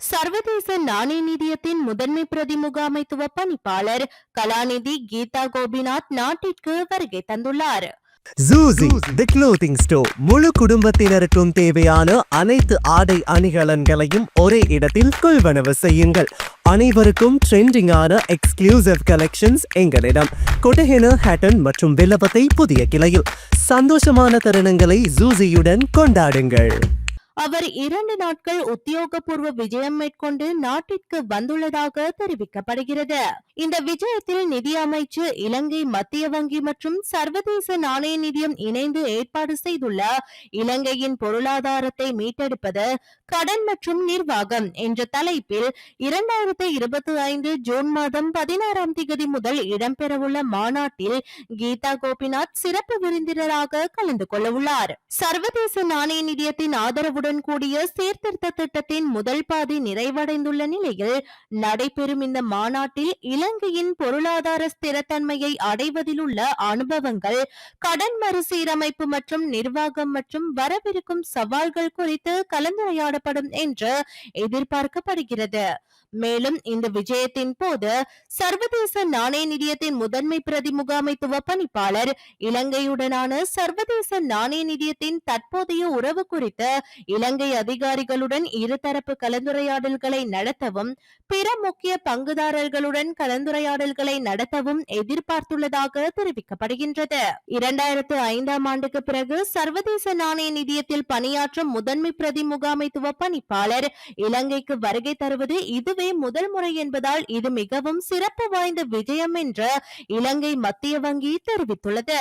சர்வதேச நாணய நிதியத்தின் முதன்மை பிரதி முகாமைத்துவ பணிப்பாளர் கலாநிதி கீதா கோபிநாத் நாட்டிற்கு வருகை தந்துள்ளார். ஜூசி தி க்ளோத்திங் ஸ்டோர் முழு குடும்பத்தினருக்கும் தேவையான அனைத்து ஆடை அணிகலன்களையும் ஒரே இடத்தில் கொள்வனவு செய்யுங்கள். அனைவருக்கும் ட்ரெண்டிங்கான எக்ஸ்க்ளூசிவ் கலெக்ஷன்ஸ் எங்களிடம். கொட்டஹென ஹேட்டன் மற்றும் வில்லபத்தை புதிய கிளையில். சந்தோஷமான தருணங்களை ஜூசியுடன் கொண்டாடுங்கள். அவர் இரண்டு நாட்கள் உத்தியோகபூர்வ விஜயம் மேற்கொண்டு நாட்டிற்கு வந்துள்ளதாக தெரிவிக்கப்படுகிறது. இந்த விஜயத்தில் நிதி அமைச்சு இலங்கை மத்திய வங்கி மற்றும் சர்வதேச நாணய நிதியம் இணைந்து ஏற்பாடு செய்துள்ள இலங்கையின் பொருளாதாரத்தை மீட்டெடுப்பது கடன் மற்றும் நிர்வாகம் என்ற தலைப்பில் இரண்டாயிரத்தி இருபத்தி ஐந்து ஜூன் மாதம் பதினாறாம் தேதி முதல் இடம்பெறவுள்ள மாநாட்டில் கீதா கோபிநாத் சிறப்பு விருந்தினராக கலந்து கொள்ள உள்ளார் சர்வதேச நாணய நிதியத்தின் ஆதரவுடன் கூடிய சீர்திருத்த திட்டத்தின் முதல் பாதி நிறைவடைந்துள்ள நிலையில் நடைபெறும் இந்த மாநாட்டில் இலங்கையின் பொருளாதார ஸ்திரத்தன்மையை அடைவதில் உள்ள அனுபவங்கள் கடன் மறுசீரமைப்பு மற்றும் நிர்வாகம் மற்றும் வரவிருக்கும் சவால்கள் குறித்து கலந்துரையாடப்படும் என்று எதிர்பார்க்கப்படுகிறது. மேலும் இந்த விஜயத்தின் போது சர்வதேச நாணய நிதியத்தின் முதன்மை பிரதி முகாமைத்துவ பணிப்பாளர் இலங்கையுடனான சர்வதேச நாணய நிதியத்தின் தற்போதைய உறவு குறித்து இலங்கை அதிகாரிகளுடன் இருதரப்பு கலந்துரையாடல்களை நடத்தவும் பிற முக்கிய பங்குதாரர்களுடன் கலந்துரையாடல்களை நடத்தவும் எதிர்பார்த்துள்ளதாக தெரிவிக்கப்படுகின்றது. இரண்டாயிரத்து ஐந்தாம் ஆண்டுக்கு பிறகு சர்வதேச நாணய நிதியத்தில் பணியாற்றும் முதன்மை பிரதி முகாமைத்துவ பணிப்பாளர் இலங்கைக்கு வருகை தருவது இதுவே முதல் முறை என்பதால் இது மிகவும் சிறப்பு வாய்ந்த விஜயம் என்று இலங்கை மத்திய வங்கி தெரிவித்துள்ளது.